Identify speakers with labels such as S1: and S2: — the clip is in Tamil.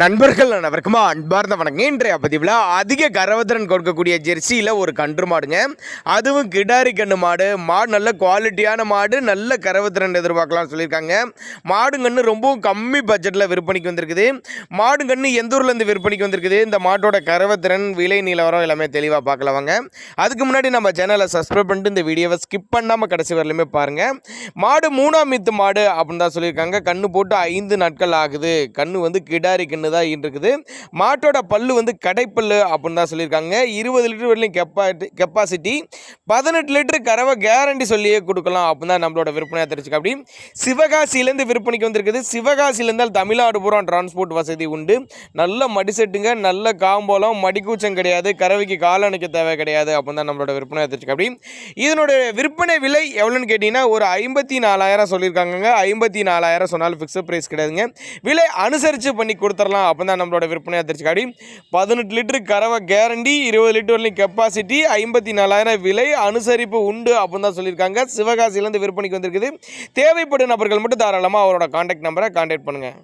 S1: நண்பர்கள் அனைவருக்குமா அன்பார்ந்த வணக்கம். இன்றைய பதிவில் அதிக கரவத்திரன் கொடுக்கக்கூடிய ஜெர்சியில் ஒரு கன்று மாடுங்க. அதுவும் கிடாரி கன்று மாடு. மாடு நல்ல குவாலிட்டியான மாடு நல்ல கரவத்திரன் எதிர்பார்க்கலாம்னு சொல்லியிருக்காங்க. மாடு கன்று ரொம்பவும் கம்மி பட்ஜெட்டில் விற்பனைக்கு வந்திருக்குது. மாடுங்கன்று எந்த ஊர்லேருந்து விற்பனைக்கு வந்திருக்குது? இந்த மாட்டோட கரவத்திறன் விலை நிலவரம் எல்லாமே தெளிவாக பார்க்கலாம் வாங்க. அதுக்கு முன்னாடி நம்ம சேனலை சப்ஸ்கிரைப் பண்ணிட்டு இந்த வீடியோவை ஸ்கிப் பண்ணாமல் கடைசி வரலையுமே பாருங்கள் மாடு மூணாம் மித்து மாடு அப்படின்னு தான் சொல்லியிருக்காங்க. கன்று போட்டு ஐந்து நாட்கள் ஆகுது. கன்று வந்து கிடாரி கன்று கண்ணு தான் இருக்குது மாட்டோட பல்லு வந்து கடைப்பல்லு அப்படின்னு தான் சொல்லியிருக்காங்க. இருபது லிட்டர் வரலையும் கெப்பாட்டி கெப்பாசிட்டி பதினெட்டு லிட்டர் கறவை கேரண்டி சொல்லியே கொடுக்கலாம் அப்படின்னு தான் நம்மளோட விற்பனையாக தெரிஞ்சுக்க அப்படி சிவகாசியிலேருந்து விற்பனைக்கு வந்திருக்குது. சிவகாசியிலேருந்து தமிழ்நாடு பூரா டிரான்ஸ்போர்ட் வசதி உண்டு. நல்ல மடிசெட்டுங்க நல்ல காம்போலம் மடிக்கூச்சம் கிடையாது. கறவைக்கு காலணிக்க அணைக்க தேவை கிடையாது அப்படின்னு தான் நம்மளோட விற்பனை தெரிஞ்சுக்க அப்படி இதனோட விற்பனை விலை எவ்வளோன்னு கேட்டிங்கன்னா ஒரு ஐம்பத்தி நாலாயிரம் சொல்லியிருக்காங்க ஐம்பத்தி நாலாயிரம் சொன்னாலும் ஃபிக்ஸட் ப்ரைஸ் கிடையாதுங்க. விலை அனுசரித்து பண்ணி கொடுத்துடலாம் அப்போ தான் நம்மளோட விற்பனை தெரிஞ்சுக்காடி பதினெட்டு லிட்டரு கறவை கேரண்டி இருபது லிட்டர் வரலையும் கெப்பாசிட்டி ஐம்பத்தி நாலாயிரம் விலை அனுசரிப்பு உண்டு அப்படின்னு தான் சொல்லியிருக்காங்க. சிவகாசியிலேருந்து விற்பனைக்கு வந்திருக்குது. தேவைப்படும் நபர்கள் மட்டும் தாராளமாக அவரோட காண்டாக்ட் நம்பரை காண்டாக்ட் பண்ணுங்கள்